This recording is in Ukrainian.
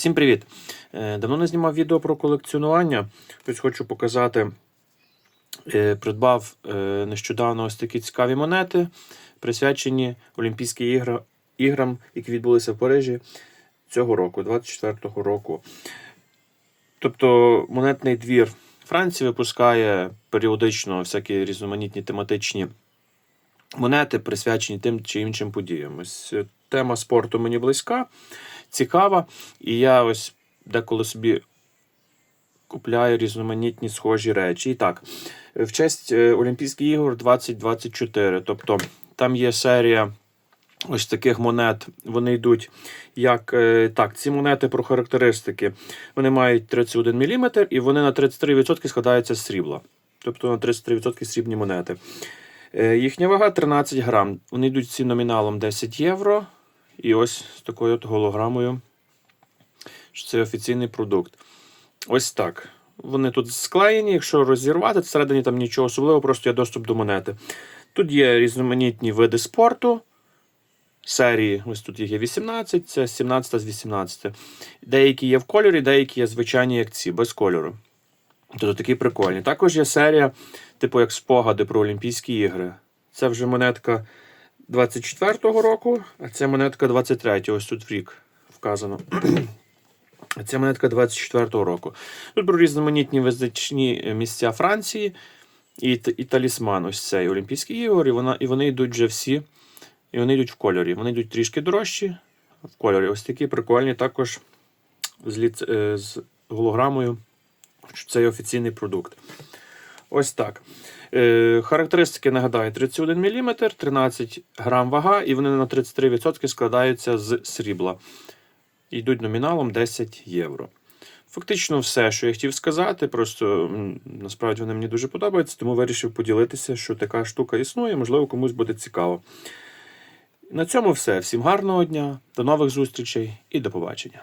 Всім привіт! Е, Давно не знімав відео про колекціонування. Ось хочу показати. Е, Придбав е, нещодавно ось такі цікаві монети, присвячені Олімпійським ігра- іграм, які відбулися в Парижі цього року, 24-го року. Тобто монетний двір Франції випускає періодично всякі різноманітні тематичні монети, присвячені тим чи іншим подіям. Ось тема спорту мені близька, цікава, і я ось деколи собі купляю різноманітні схожі речі. І так, в честь е, Олімпійських ігор 2024. Тобто там є серія. Ось таких монет вони йдуть як е, так. Ці монети про характеристики. Вони мають 31 мм і вони на 33% складаються з срібла. Тобто на 33% срібні монети. Е, Їхня вага 13 грам. Вони йдуть всі номіналом 10 євро. І ось з такою от голограмою. що Це офіційний продукт. Ось так. Вони тут склеєні. Якщо розірвати, всередині там нічого особливого, просто є доступ до монети. Тут є різноманітні види спорту. Серії, ось тут їх є 18, це 17 з 18. Деякі є в кольорі, деякі є звичайні, як ці, без кольору. Тобто такі прикольні. Також є серія, типу як спогади про Олімпійські ігри. Це вже монетка 24-го року, а це монетка 23-го, ось тут в рік вказано. А це монетка 24-го року. Тут про різноманітні визначні місця Франції і, і талісман, ось цей Олімпійський ігор, і, вона, і вони йдуть вже всі. І вони йдуть в кольорі. Вони йдуть трішки дорожчі в кольорі. Ось такі прикольні, також з, ліц... е, з голограмою, це є офіційний продукт. Ось так. Е, характеристики нагадаю: 31 мм, 13 грам вага, і вони на 33% складаються з срібла. Йдуть номіналом 10 євро. Фактично все, що я хотів сказати. Просто насправді вони мені дуже подобаються, тому вирішив поділитися, що така штука існує, можливо, комусь буде цікаво. На цьому все. Всім гарного дня, до нових зустрічей і до побачення.